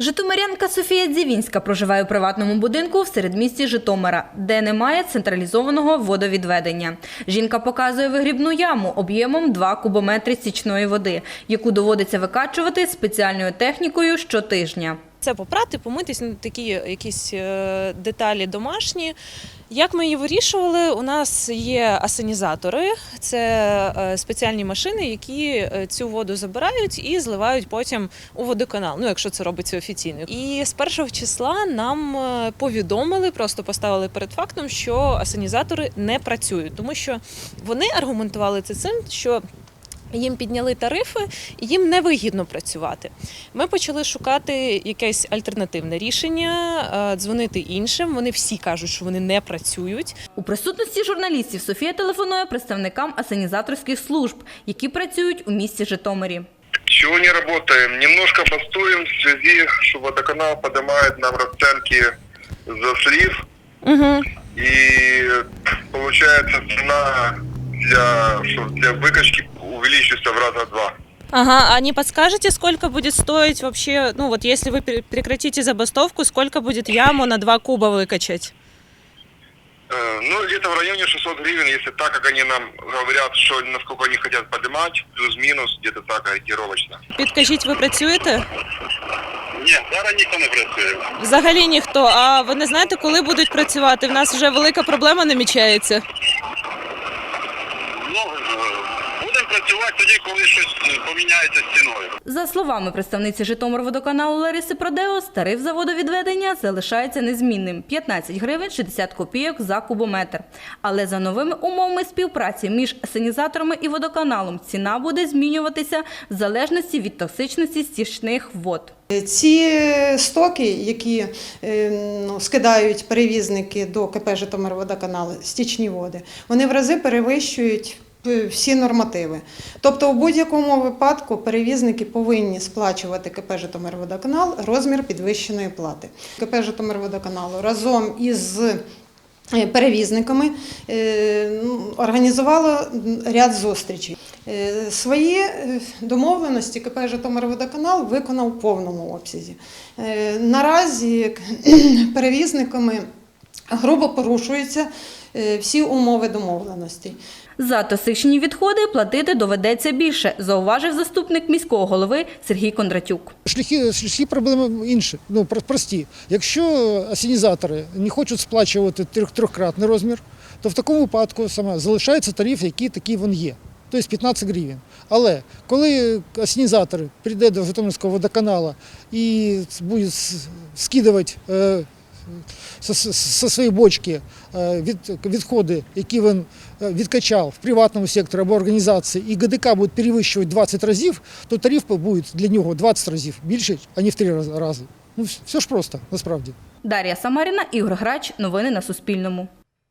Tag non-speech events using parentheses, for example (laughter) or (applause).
Житомирянка Софія Дзівінська проживає у приватному будинку в середмісті Житомира, де немає централізованого водовідведення. Жінка показує вигрібну яму об'ємом 2 кубометри стічної води, яку доводиться викачувати спеціальною технікою щотижня. Це попрати, помитись, ну, такі якісь е, деталі домашні. Як ми її вирішували? У нас є асанізатори, це е, спеціальні машини, які е, цю воду забирають і зливають потім у водоканал. Ну, якщо це робиться офіційно. І з першого числа нам е, повідомили, просто поставили перед фактом, що асанізатори не працюють, тому що вони аргументували це цим, що їм підняли тарифи, і їм невигідно працювати. Ми почали шукати якесь альтернативне рішення, е, дзвонити іншим. Вони всі кажуть, що вони не працюють. У присутності журналістів Софія телефонує представникам асанізаторських служб, які працюють у місті Житомирі. Чего не работаем? Немножко бастуем в связи, что водоканал поднимает нам расценки за слив. Угу. И получается цена для, что для выкачки увеличивается в раза два. Ага, а не подскажете, сколько будет стоить вообще, ну вот если вы пер- прекратите забастовку, сколько будет яму на 2 куба выкачать? Э, Ну, где-то в районе 600 гривен, если так, как они нам говорят, что насколько они хотят поднимать, плюс-минус, где-то так ориентировочно. Підкажіть, ви працюєте? Нет, зараз ніхто не працює. Взагалі ніхто. А ви не знаєте, коли будуть працювати? В нас вже велика проблема намічається. працювати тоді, коли щось поміняється з ціною. За словами представниці Житомирводоканалу Лариси Продеус, тариф за водовідведення залишається незмінним – 15 гривень 60 копійок за кубометр. Але за новими умовами співпраці між асенізаторами і водоканалом ціна буде змінюватися в залежності від токсичності стічних вод. Ці стоки, які е, ну, скидають перевізники до КП Житомирводоканал, стічні води, вони в рази перевищують е, всі нормативи. Тобто, у будь-якому випадку перевізники повинні сплачувати КП Житомирводоканал розмір підвищеної плати. КП Житомирводоканалу разом із е, перевізниками е, ну, організувало ряд зустрічей. Е, Свої е, домовленості КП Житомирводоканал виконав в повному обсязі. Е, Наразі (clears throat) перевізниками грубо порушуються е, всі умови домовленостей. За токсичні відходи платити доведеться більше, зауважив заступник міського голови Сергій Кондратюк. Шляхи, шляхи проблеми інші, ну прості. Якщо асенізатори не хочуть сплачувати трьох- трьохкратний розмір, то в такому випадку саме залишається тариф, який такий він є. Тобто 15 гривень. Але коли асенізатор прийде до Житомирського водоканалу і буде скидувати со, своєї бочки від, відходи, які він е, відкачав в приватному секторі або організації, і ГДК буде перевищувати 20 разів, то тариф буде для нього 20 разів більше, а не в 3 рази. Ну, все ж просто, насправді. Дар'я Самаріна, Ігор Грач. Новини на Суспільному.